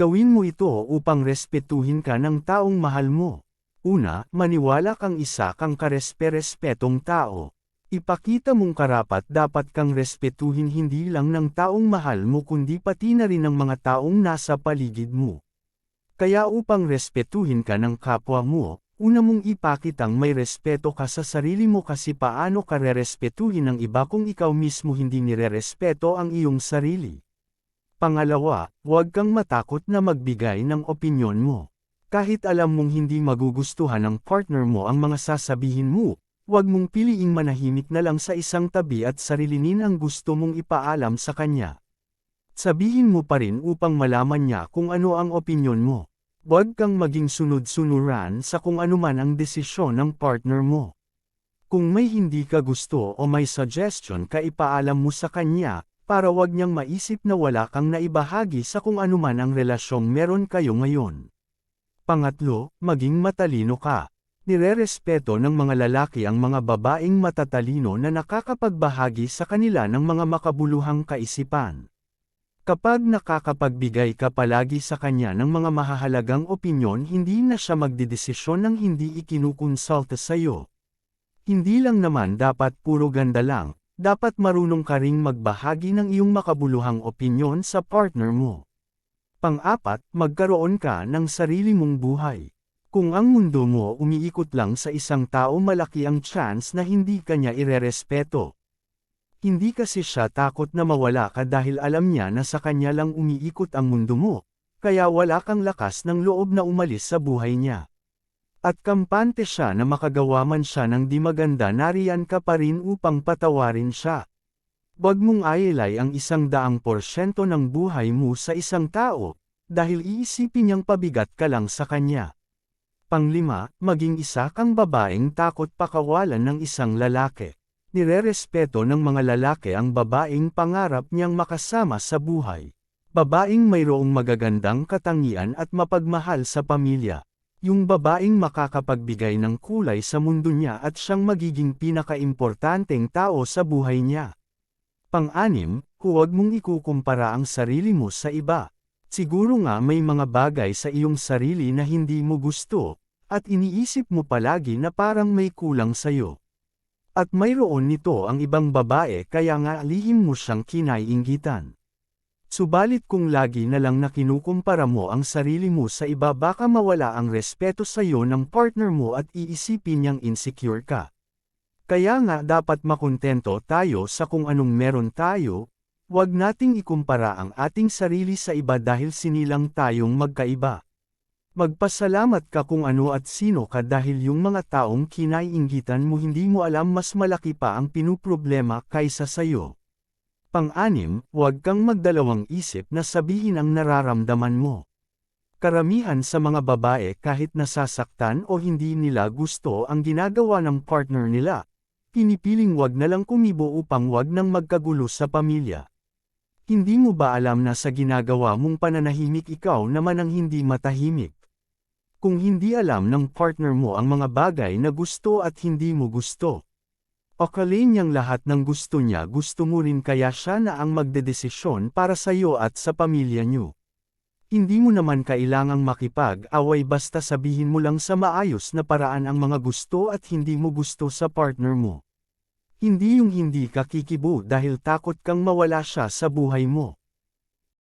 Gawin mo ito upang respetuhin ka ng taong mahal mo. Una, maniwala kang isa kang karespe-respetong tao. Ipakita mong karapat dapat kang respetuhin hindi lang ng taong mahal mo kundi pati na rin ng mga taong nasa paligid mo. Kaya upang respetuhin ka ng kapwa mo, una mong ipakitang may respeto ka sa sarili mo kasi paano ka rerespetuhin ng iba kung ikaw mismo hindi nirerespeto ang iyong sarili. Pangalawa, huwag kang matakot na magbigay ng opinyon mo. Kahit alam mong hindi magugustuhan ng partner mo ang mga sasabihin mo, Huwag mong piliing manahimik na lang sa isang tabi at sarilinin ang gusto mong ipaalam sa kanya. Sabihin mo pa rin upang malaman niya kung ano ang opinyon mo. Huwag kang maging sunod-sunuran sa kung anuman ang desisyon ng partner mo. Kung may hindi ka gusto o may suggestion ka ipaalam mo sa kanya, para wag niyang maisip na wala kang naibahagi sa kung anuman ang relasyong meron kayo ngayon. Pangatlo, maging matalino ka. Nirerespeto ng mga lalaki ang mga babaeng matatalino na nakakapagbahagi sa kanila ng mga makabuluhang kaisipan. Kapag nakakapagbigay ka palagi sa kanya ng mga mahahalagang opinyon hindi na siya magdidesisyon ng hindi ikinukonsulta sa iyo. Hindi lang naman dapat puro ganda lang, dapat marunong ka ring magbahagi ng iyong makabuluhang opinyon sa partner mo. Pang-apat, magkaroon ka ng sarili mong buhay. Kung ang mundo mo umiikot lang sa isang tao malaki ang chance na hindi kanya irerespeto. Hindi kasi siya takot na mawala ka dahil alam niya na sa kanya lang umiikot ang mundo mo, kaya wala kang lakas ng loob na umalis sa buhay niya. At kampante siya na makagawa man siya ng di maganda nariyan ka pa rin upang patawarin siya. Huwag mong ayilay ang isang daang porsyento ng buhay mo sa isang tao, dahil iisipin niyang pabigat ka lang sa kanya. Panglima, maging isa kang babaeng takot pakawalan ng isang lalaki. Nirerespeto ng mga lalaki ang babaeng pangarap niyang makasama sa buhay. Babaeng mayroong magagandang katangian at mapagmahal sa pamilya. Yung babaeng makakapagbigay ng kulay sa mundo niya at siyang magiging pinakaimportanteng tao sa buhay niya. Pang-anim, huwag mong ikukumpara ang sarili mo sa iba. Siguro nga may mga bagay sa iyong sarili na hindi mo gusto, at iniisip mo palagi na parang may kulang sa'yo. At mayroon nito ang ibang babae kaya nga lihim mo siyang kinaiinggitan. Subalit kung lagi na lang na kinukumpara mo ang sarili mo sa iba baka mawala ang respeto sa iyo ng partner mo at iisipin niyang insecure ka. Kaya nga dapat makontento tayo sa kung anong meron tayo, Huwag nating ikumpara ang ating sarili sa iba dahil sinilang tayong magkaiba. Magpasalamat ka kung ano at sino ka dahil yung mga taong kinaiinggitan mo hindi mo alam mas malaki pa ang pinuproblema kaysa sayo. Pang-anim, huwag kang magdalawang isip na sabihin ang nararamdaman mo. Karamihan sa mga babae kahit nasasaktan o hindi nila gusto ang ginagawa ng partner nila, pinipiling wag na lang kumibo upang wag nang magkagulo sa pamilya. Hindi mo ba alam na sa ginagawa mong pananahimik ikaw naman ang hindi matahimik? Kung hindi alam ng partner mo ang mga bagay na gusto at hindi mo gusto. Okalin niyang lahat ng gusto niya gusto mo rin kaya siya na ang magdedesisyon para sa iyo at sa pamilya niyo. Hindi mo naman kailangang makipag-away basta sabihin mo lang sa maayos na paraan ang mga gusto at hindi mo gusto sa partner mo. Hindi yung hindi ka kikibo dahil takot kang mawala siya sa buhay mo.